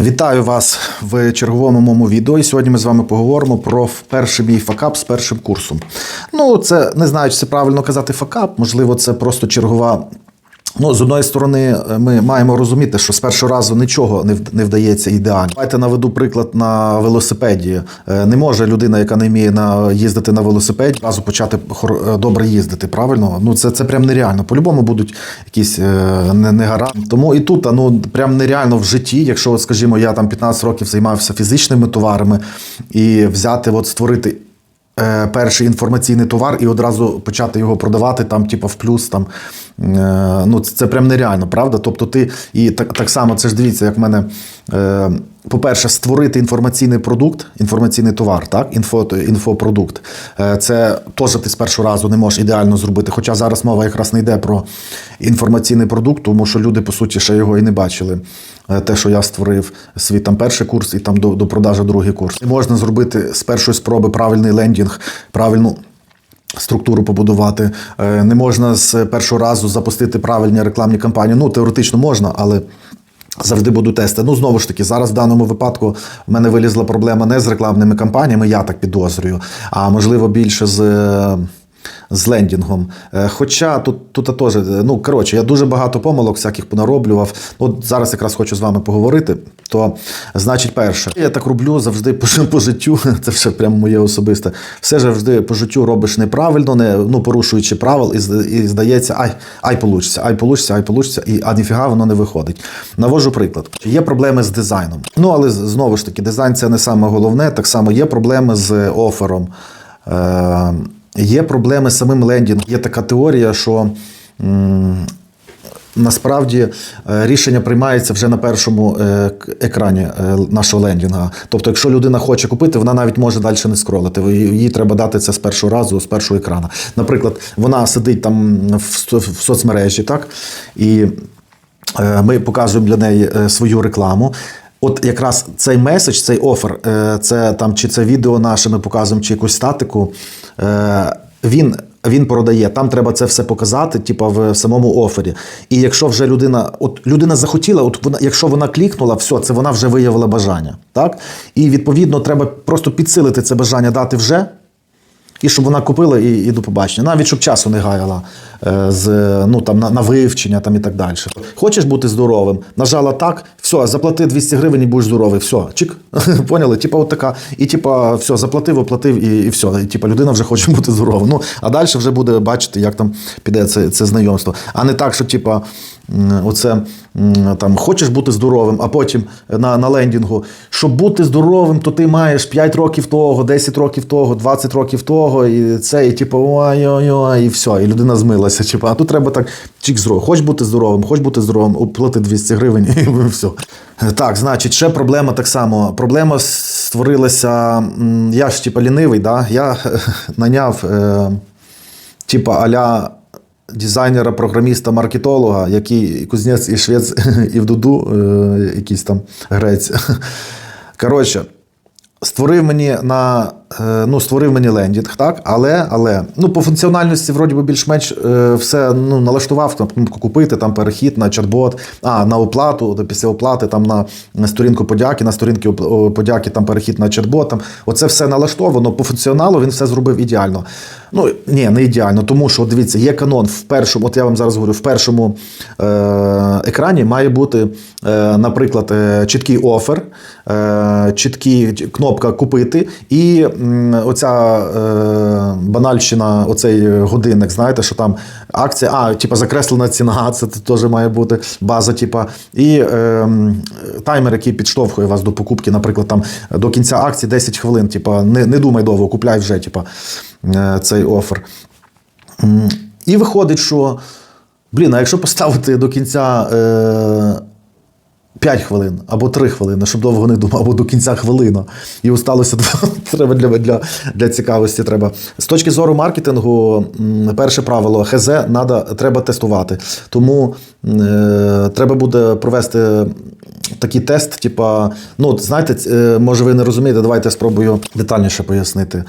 Вітаю вас в черговому моєму відео. І сьогодні ми з вами поговоримо про перший мій факап з першим курсом. Ну, це не знаю, чи це правильно казати факап, можливо, це просто чергова. Ну, з одної сторони, ми маємо розуміти, що з першого разу нічого не не вдається ідеально. Давайте наведу приклад на велосипеді. Е, Не може людина, яка не вміє на їздити на велосипеді, одразу почати е, добре їздити. Правильно? Ну це, це прям нереально. По-любому будуть якісь е, не. Тому і тут, ну прям нереально в житті, якщо, от, скажімо, я там 15 років займався фізичними товарами і взяти, от створити е, перший інформаційний товар і одразу почати його продавати там, типу, в плюс. Там, е, ну, це, прям нереально, правда? Тобто ти і так, так само, це ж дивіться, як в мене. По-перше, створити інформаційний продукт, інформаційний товар, так, інфо, інфопродукт. Е, Це теж ти з першого разу не можеш ідеально зробити. Хоча зараз мова якраз не йде про інформаційний продукт, тому що люди, по суті, ще його і не бачили. Е, Те, що я створив свій там перший курс і там до, до продажу другий курс. І можна зробити з першої спроби правильний лендінг, правильну. Структуру побудувати Е, не можна з першого разу запустити правильні рекламні кампанії. Ну теоретично можна, але завжди буду тести. Ну знову ж таки, зараз в даному випадку в мене вилізла проблема не з рекламними кампаніями, я так підозрюю, а можливо більше з. Е, З лендінгом. Е, Хоча тут, тут теж, е, ну коротше, я дуже багато помилок всяких понароблював. От зараз якраз хочу з вами поговорити. То, значить, перше, я так роблю завжди по, по життю. Це все прямо моє особисте. Все завжди по життю робиш неправильно, не ну порушуючи правил, і, і здається, ай, ай получиться, ай получиться, ай получиться, і а ніфіга воно не виходить. Навожу приклад. Є проблеми з дизайном. Ну але знову ж таки, дизайн це не саме головне. Так само є проблеми з офером. Є проблеми з самим лендінгом. Є така теорія, що. м, Насправді е, рішення приймається вже на першому е, екрані е, нашого лендінга. Тобто, якщо людина хоче купити, вона навіть може далі не скролити. Їй треба дати це з першого разу, з першого екрана. Наприклад, вона сидить там в, соцмережі, так і ми показуємо для неї свою рекламу. От якраз цей меседж, цей офер, е, це там чи це відео наше, ми показуємо, чи якусь статику. е, Він. Він продає, там треба це все показати, типу, в самому офері. І якщо вже людина, от людина захотіла, от вона, якщо вона клікнула, все, це вона вже виявила бажання. Так? І відповідно треба просто підсилити це бажання дати вже. І щоб вона купила і, і до побачення. Навіть щоб часу не гаяла е, з, ну, там, на, на вивчення там, і так далі. Хочеш бути здоровим? Нажала так, все, заплати 200 гривень і будеш здоровий. Все, чик. Поняли? Типа, от така. І типа, все, заплатив, оплатив, і, і все. І, типа, людина вже хоче бути здоровим. Ну, а далі вже буде бачити, як там піде це, це знайомство. А не так, що, типа, оце там хочеш бути здоровим, а потім на, на лендінгу. Щоб бути здоровим, то ти маєш 5 років того, 10 років того, 20 років того, і це, і типу, ой-ой-ой, і все, і людина змилася. Типу, а тут треба так чик здоровим. Хоч бути здоровим, хоч бути здоровим, оплати 200 гривень, і все. Так, значить, ще проблема так само. Проблема створилася. Я ж типу лінивий, да? я наняв. Е, типа аля дизайнера, програміста, маркетолога, який кузнець, і швець, і в дуду, е, якийсь там грець. Коротше, створив мені на. е, Ну, створив мені лендінг, так? Але, але ну, по функціональності, вроді би, більш-менш е, все ну, налаштував, там купити, там перехід на чат-бот, а на оплату, то після оплати там на, на сторінку подяки, на сторінки подяки, там перехід на чат-бот. Там. Оце все налаштовано. По функціоналу він все зробив ідеально. Ну, ні, не ідеально, тому що дивіться, є канон в першому, от я вам зараз говорю, в першому е, екрані має бути, е, наприклад, е, чіткий офер, е, чіткий кнопка купити, і м, оця е, банальщина, оцей годинник, знаєте, що там акція, а, типа закреслена ціна, це теж має бути база, типа, і е, таймер, який підштовхує вас до покупки, наприклад, там до кінця акції 10 хвилин, типа, не, не думай довго, купляй вже, типа, цей офер. І виходить, що, блін, а якщо поставити до кінця е, 5 хвилин або 3 хвилини, щоб довго не думав, або до кінця хвилина. І осталося. Треба для, для, для цікавості. Треба. З точки зору маркетингу, перше правило ХЗ надо, треба тестувати. Тому е, треба буде провести такий тест, типа, ну, знаєте, е, може ви не розумієте, давайте спробую детальніше пояснити.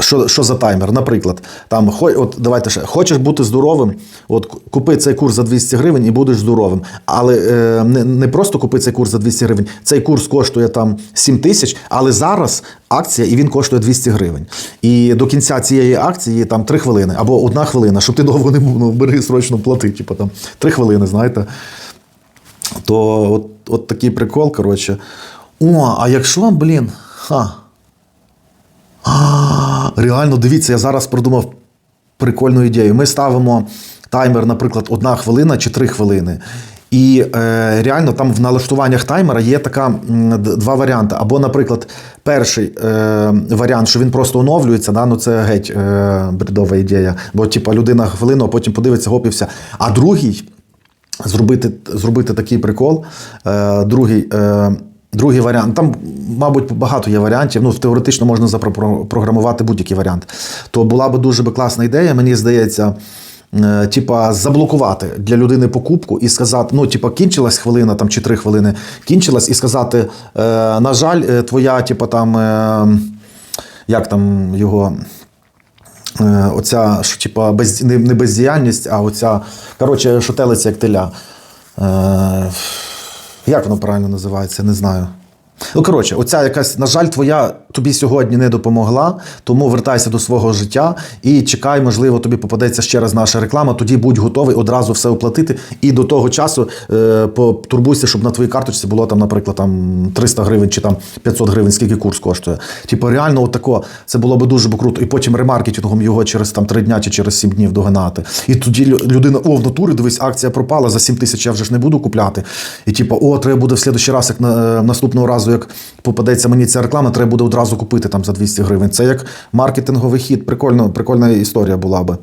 Що, що за таймер? Наприклад, там от давайте ще хочеш бути здоровим, от купи цей курс за 200 гривень і будеш здоровим. Але е, не, не просто купи цей курс за 200 гривень. Цей курс коштує там 7 тисяч, але зараз акція і він коштує 200 гривень. І до кінця цієї акції там 3 хвилини або одна хвилина, щоб ти довго не був, ну, бери срочно плати, типу там 3 хвилини, знаєте. То от, от такий прикол, коротше. О, а якщо, блін, ха. А, реально, дивіться, я зараз продумав прикольну ідею. Ми ставимо таймер, наприклад, одна хвилина чи три хвилини. І е, реально там в налаштуваннях таймера є така два варіанти. Або, наприклад, перший е, варіант, що він просто оновлюється, да? ну це геть е, бредова ідея. Бо, типа, людина хвилину, а потім подивиться, гоп і все. А другий зробити, зробити такий прикол. Е, другий, е, другий варіант. Там, мабуть, багато є варіантів. Ну, теоретично можна запрограмувати будь-який варіант. То була би дуже би класна ідея, мені здається. е, Типа заблокувати для людини покупку і сказати: ну, типа, кінчилась хвилина там чи три хвилини, кінчилась, і сказати: е, на жаль, е, твоя, типа там, е, як там його Е, оця, що типа без, не, не бездіяльність, а оця, коротше, що телиться як теля. Е, як воно правильно називається, не знаю. Ну, коротше, оця якась, на жаль, твоя тобі сьогодні не допомогла, тому вертайся до свого життя і чекай, можливо, тобі попадеться ще раз наша реклама. Тоді будь готовий одразу все оплатити. І до того часу е, потурбуйся, щоб на твоїй карточці було там, наприклад, там 300 гривень чи там 500 гривень, скільки курс коштує. Типу, реально, отако, це було би дуже б круто. І потім ремаркетингом його через там 3 дня чи через 7 днів догнати. І тоді людина, о, в натурі, дивись, акція пропала за 7 тисяч, я вже ж не буду купляти. І типу, о, треба буде в слідущий раз, як на, наступного разу, як попадеться мені ця реклама, треба буде одразу купити там за 200 гривень. Це як маркетинговий хід. Прикольно, прикольна історія була би.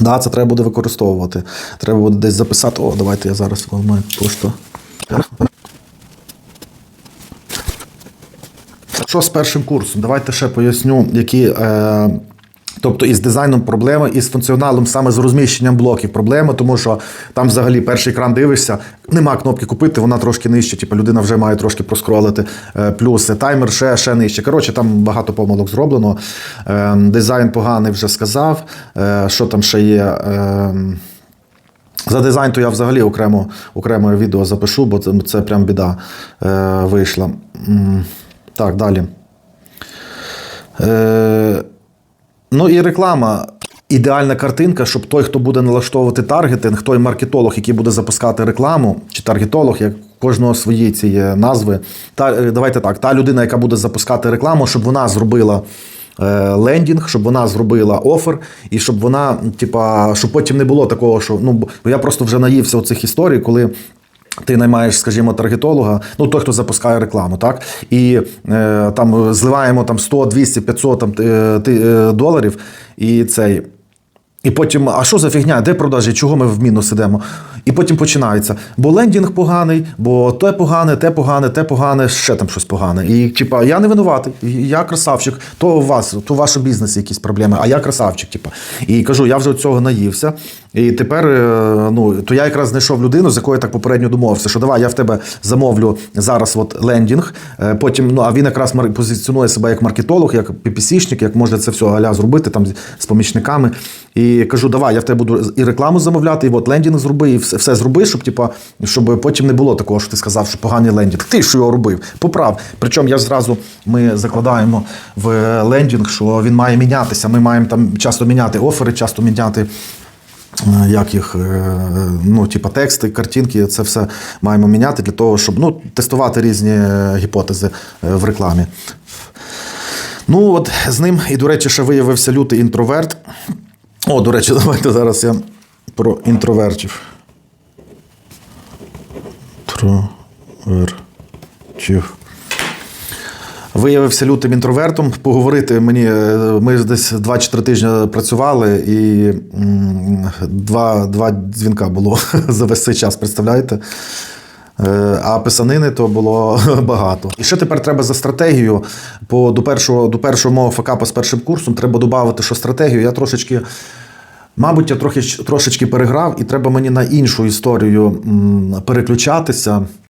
Да, це треба буде використовувати. Треба буде десь записати. О, давайте я зараз маю пошту. Що з першим курсом? Давайте ще поясню, які. Е, Тобто із дизайном проблеми, і з функціоналом, саме з розміщенням блоків проблеми, тому що там взагалі перший екран дивишся, нема кнопки купити, вона трошки нижче, типу людина вже має трошки проскролити. Е, Плюс таймер ще, ще нижче. Коротше, там багато помилок зроблено. Е, Дизайн поганий вже сказав. Е, Що там ще є? Е, за дизайн то я взагалі окремо, окреме відео запишу, бо це, це прям біда е, вийшла. Так, далі. Ну і реклама. Ідеальна картинка, щоб той, хто буде налаштовувати таргетинг, той маркетолог, який буде запускати рекламу, чи таргетолог, як кожного свої ці назви. Та, е, давайте так, та людина, яка буде запускати рекламу, щоб вона зробила е, лендінг, щоб вона зробила офер, і щоб вона, типа, щоб потім не було такого, що ну бо я просто вже наївся оцих історій, коли. Ти наймаєш, скажімо, таргетолога, ну той, хто запускає рекламу, так і е, там зливаємо там 100, 200, 500 там, е, ти- е, доларів, і цей. І потім, а що за фігня? Де продажі? Чого ми в мінус ідемо? І потім починається. Бо лендінг поганий, бо те погане, те погане, те погане, ще там щось погане. І типа, я не винуватий, я красавчик, то у вас, то в вашому бізнесі якісь проблеми, а я красавчик. Типа. І кажу, я вже від цього наївся. І тепер, е, ну, то я якраз знайшов людину, з якою я так попередньо домовився, що давай я в тебе замовлю зараз от лендінг, е, потім, ну, а він якраз позиціонує себе як маркетолог, як PPC-шник, як може це все аля зробити там з помічниками. І кажу, давай, я в тебе буду і рекламу замовляти, і от лендінг зроби, і все, все зроби, щоб, типа, щоб потім не було такого, що ти сказав, що поганий лендінг. Ти що його робив? Поправ. Причому я зразу ми закладаємо в лендінг, що він має мінятися. Ми маємо там часто міняти офери, часто міняти. Е, Як їх, е, ну, типа тексти, картинки, це все маємо міняти для того, щоб ну, тестувати різні е, гіпотези в рекламі. Ну, от з ним, і, до речі, ще виявився лютий інтроверт. О, до речі, давайте зараз я про інтровертів. Тровертів. Виявився лютим інтровертом. Поговорити мені. е, Ми десь 2-3 тижні працювали, і два, два дзвінка було за весь цей час, представляєте? Е, А писанини то було багато. І ще тепер треба за стратегію. По, до, першого, до першого мого факапа з першим курсом треба додати, що стратегію. Я трошечки. Мабуть, я трохи, трошечки переграв, і треба мені на іншу історію переключатися.